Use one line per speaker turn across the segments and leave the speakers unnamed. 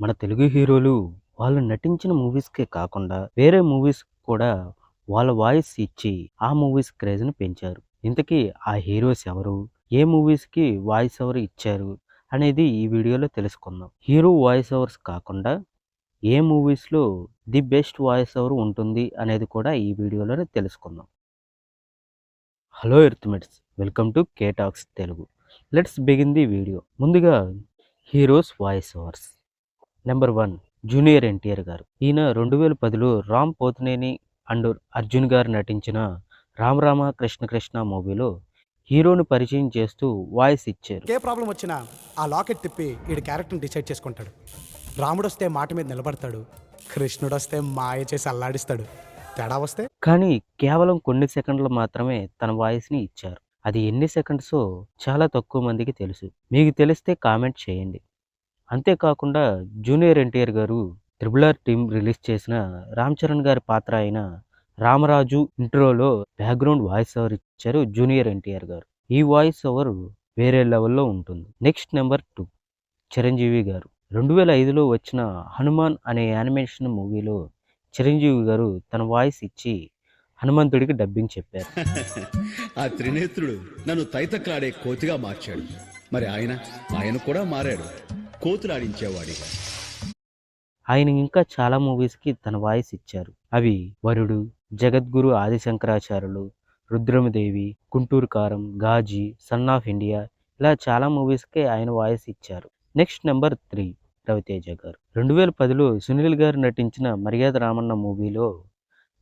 మన తెలుగు హీరోలు వాళ్ళు నటించిన మూవీస్కే కాకుండా వేరే మూవీస్ కూడా వాళ్ళ వాయిస్ ఇచ్చి ఆ మూవీస్ క్రేజ్ని పెంచారు. ఇంతకీ ఆ హీరోస్ ఎవరు? ఏ మూవీస్కి వాయిస్ ఎవరు ఇచ్చారు? అనేది ఈ వీడియోలో తెలుసుకుందాం. హీరో వాయిస్ ఓవర్స్ కాకుండా ఏ మూవీస్లో ది బెస్ట్ వాయిస్ ఓవర్ ఉంటుంది అనేది కూడా ఈ వీడియోలోనే తెలుసుకుందాం. Hello earthmates welcome to K talks Telugu. Let's begin the video. ముందుగా heroes voice overs. Number one junior NTR garu. ఈయన రెండు వేల పదిలో రామ్ పోతినేని అండ్ అర్జున్ గారు నటించిన రామ రామ కృష్ణ కృష్ణ మూవీలో హీరోని పరిచయం చేస్తూ వాయిస్ ఇచ్చారు.
ఏ ప్రాబ్లం వచ్చినా ఆ లాకెట్ తిప్పి వీడి క్యారెక్టర్ని డిసైడ్ చేసుకుంటాడు. రాముడు వస్తే మాట మీద నిలబడతాడు. కృష్ణుడు వస్తే మాయ చేసి అల్లాడిస్తాడు. తేడా వస్తే?
కానీ కేవలం కొన్ని సెకండ్లు మాత్రమే తన వాయిస్ని ఇచ్చారు. అది ఎన్ని సెకండ్సో చాలా తక్కువ మందికి తెలుసు. మీకు తెలిస్తే కామెంట్ చేయండి. అంతేకాకుండా జూనియర్ ఎన్టీఆర్ గారు త్రిబుల్ ఆర్ టీం రిలీజ్ చేసిన రామ్ చరణ్ గారి పాత్ర అయిన రామరాజు ఇంట్రోలో బ్యాక్గ్రౌండ్ వాయిస్ ఓవర్ ఇచ్చారు జూనియర్ ఎన్టీఆర్ గారు. ఈ వాయిస్ ఓవర్ వేరే లెవెల్లో ఉంటుంది. నెక్స్ట్ నెంబర్ టూ చిరంజీవి గారు. రెండు వేల ఐదులో వచ్చిన హనుమాన్ అనే యానిమేషన్ మూవీలో చిరంజీవి గారు తన వాయిస్ ఇచ్చి హనుమంతుడికి డబ్బింగ్ చెప్పారు.
ఆ త్రినేత్రుడు నన్ను తైతకాడే కోతిగా మార్చాడు. మరి ఆయన ఆయన కూడా మారాడు. కోతులాడించేవాడిగా.
ఆయన ఇంకా చాలా మూవీస్కి తన వాయిస్ ఇచ్చారు. అవి వరుడు జగద్గురు ఆదిశంకరాచార్యులు రుద్రమదేవి గుంటూరు కారం గాజీ సన్ ఆఫ్ ఇండియా ఇలా చాలా మూవీస్కి ఆయన వాయిస్ ఇచ్చారు. నెక్స్ట్ నెంబర్ త్రీ రవితేజ గారు. రెండు వేల పదిలో సునీల్ గారు నటించిన మర్యాద రామన్న మూవీలో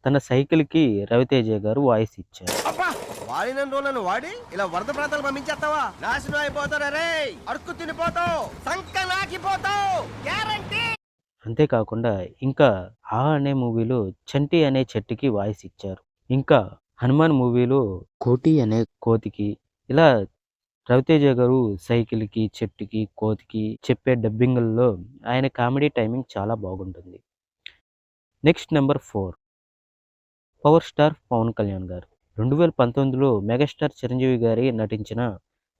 తన సైకిల్కి రవితేజ గారు వాయిస్ ఇచ్చారు.
వాడిన రోజులను వాడి ఇలా వరద ప్రాంతాలు పంపించేస్తావా? నాశనం అయిపోతారా రే అడుక్కు తినిపోతావు. సంక నాకిపోతావు. గ్యారంటీ
అంతేకాకుండా ఇంకా ఆ అనే మూవీలో చంటి అనే చెట్టుకి వాయిస్ ఇచ్చారు. ఇంకా హనుమాన్ మూవీలో కోటి అనే కోతికి ఇలా రవితేజ గారు సైకిల్కి చెట్టుకి కోతికి చెప్పే డబ్బింగ్లలో ఆయన కామెడీ టైమింగ్ చాలా బాగుంటుంది. Next number four. Power star Pawan Kalyan గారు. రెండు వేల పంతొమ్మిదిలో మెగాస్టార్ చిరంజీవి గారి నటించిన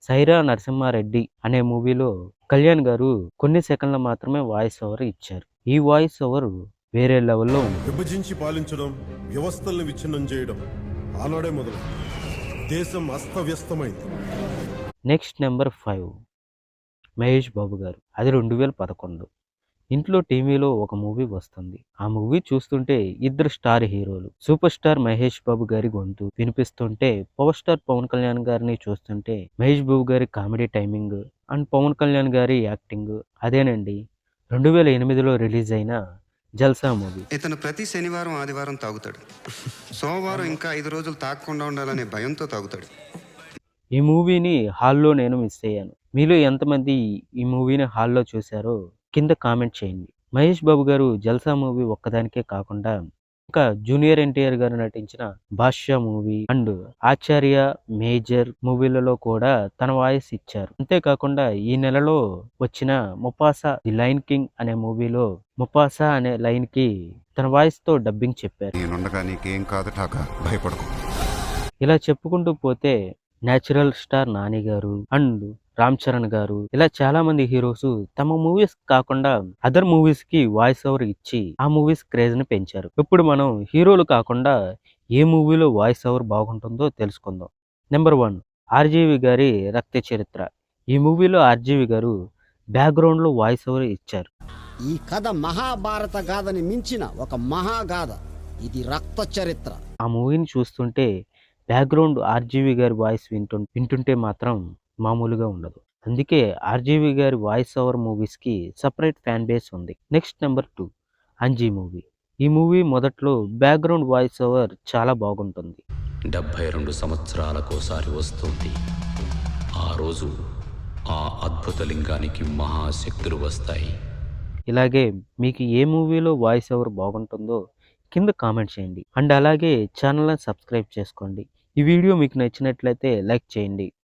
సైరా నరసింహారెడ్డి అనే మూవీలో కళ్యాణ్ గారు కొన్ని సెకండ్లు మాత్రమే వాయిస్ ఓవర్ ఇచ్చారు. ఈ వాయిస్ ఓవర్ వేరే లెవెల్లో ఉంది.
విభజించి పాలించడం వ్యవస్థల్ని విచ్ఛిన్నం చేయడం ఆనాడే మొదలు. దేశం అస్తవ్యస్తమైంది.
Next number five Mahesh Babu గారు. అది రెండు వేల పదకొండు. ఇంట్లో టీవీలో ఒక మూవీ వస్తుంది. ఆ మూవీ చూస్తుంటే ఇద్దరు స్టార్ హీరోలు. సూపర్ స్టార్ మహేష్ బాబు గారి గొంతు వినిపిస్తుంటే పవర్ స్టార్ పవన్ కళ్యాణ్ గారిని చూస్తుంటే మహేష్ బాబు గారి comedy timing and Pawan Kalyan గారి యాక్టింగ్ అదేనండి. రెండు వేల ఎనిమిదిలో రిలీజ్ అయిన జల్సా మూవీ.
ఇతను ప్రతి శనివారం ఆదివారం తాగుతాడు. సోమవారం ఇంకా ఐదు రోజులు తాగకుండా ఉండాలనే భయంతో తాగుతాడు.
ఈ మూవీని హాల్లో నేను మిస్ అయ్యాను. మీలో ఎంతమంది ఈ మూవీని హాల్లో చూశారో కింద కామెంట్ చేయండి. మహేష్ బాబు గారు జల్సా మూవీ ఒక్కదానికే కాకుండా ఇంకా జూనియర్ ఎన్టీఆర్ గారు నటించిన Baadshah movie and Acharya Major మూవీలలో కూడా తన వాయిస్ ఇచ్చారు. అంతేకాకుండా ఈ నెలలో వచ్చిన ముపాసా ది లైన్ కింగ్ అనే మూవీలో ముపాసా అనే లైన్కి తన వాయిస్తో డబ్బింగ్ చెప్పారు.
నీకేం కాదు భయపడకు.
ఇలా చెప్పుకుంటూ పోతే నేచురల్ స్టార్ నాని గారు అండ్ రామ్ చరణ్ గారు. ఇలా చాలా మంది హీరోస్ తమ మూవీస్ కాకుండా అదర్ మూవీస్కి వాయిస్ ఓవర్ ఇచ్చి ఆ మూవీస్ క్రేజ్ని పెంచారు. ఇప్పుడు మనం హీరోలు కాకుండా ఏ మూవీలో వాయిస్ ఓవర్ బాగుంటుందో తెలుసుకుందాం. నెంబర్ వన్ ఆర్జీవి గారి రక్త చరిత్ర. ఈ మూవీలో ఆర్జీవి గారు బ్యాక్గ్రౌండ్లో వాయిస్ ఓవర్ ఇచ్చారు.
ఈ కథ మహాభారత గాథని మించిన ఒక మహాగాథ. ఇది రక్త చరిత్ర.
ఆ మూవీని చూస్తుంటే బ్యాక్గ్రౌండ్ ఆర్జీవి గారి వాయిస్ వింటు వింటుంటే మాత్రం మామూలుగా ఉండదు. అందుకే ఆర్జీవి గారి వాయిస్ ఓవర్ మూవీస్కి సపరేట్ ఫ్యాన్ బేస్ ఉంది. Next number two Anji movie. ఈ మూవీ మొదట్లో బ్యాక్గ్రౌండ్ వాయిస్ ఓవర్ చాలా బాగుంటుంది.
డెబ్భై రెండు సంవత్సరాలకోసారి వస్తుంది. ఆ రోజు ఆ అద్భుత లింగానికి మహాశక్తులు వస్తాయి.
ఇలాగే మీకు ఏ మూవీలో వాయిస్ ఓవర్ బాగుంటుందో కింద కామెంట్ చేయండి. అండ్ అలాగే ఛానల్ని సబ్స్క్రైబ్ చేసుకోండి. ఈ వీడియో మీకు నచ్చినట్లయితే లైక్ చేయండి.